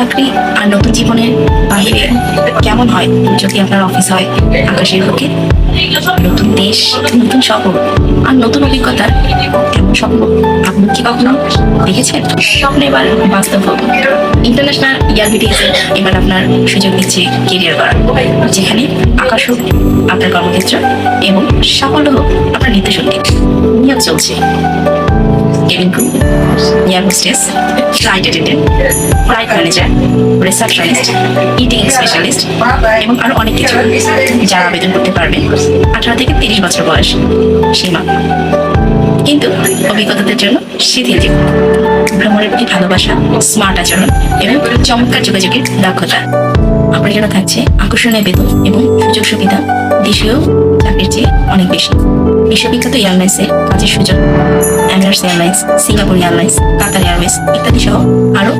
চাকরি আর নতুন জীবনের বাহিরে কেমন হয়? যদি আপনার অফিস হয় আকাশের বুকে, নতুন দেশ, নতুন শহর আর নতুন অভিজ্ঞতার কেমন স্বপ্ন? আপনি কি কখনো দেখেছেন? স্বপ্ন এবার বাস্তব হোক ইন্টারন্যাশনাল ইয়ারবিটিএস এবার আপনার সুযোগ দিচ্ছে কেরিয়ার করার যেখানে আকাশ হোক, আপনার কর্মক্ষেত্র এবং সাফল্য হোক, আপনার নৃত্যশক্তি নিয়োগ চলছে। Air hostess flight attendant flight manager receptionist eating specialist এবং আরও অনেক কিছু। যারা আবেদন করতে পারবেন আঠারো থেকে তিরিশ বছর বয়স। সীমা। কিন্তু অভিজ্ঞতাদের জন্য শিথিল ভ্রমণের প্রতি ভালোবাসা, স্মার্ট আচরণ এবং চমৎকার যোগাযোগের দক্ষতা। আপনার জন্য থাকছে আকর্ষণীয় বেতন এবং সুযোগ সুবিধা। দেশীয় চাকরির চেয়ে অনেক বেশি। বিশ্ববিখ্যাত এয়ারলাইন্সে কাজের সুযোগ। Emirates airlines Singapore airlines Qatar airways ইত্যাদি সহ আরও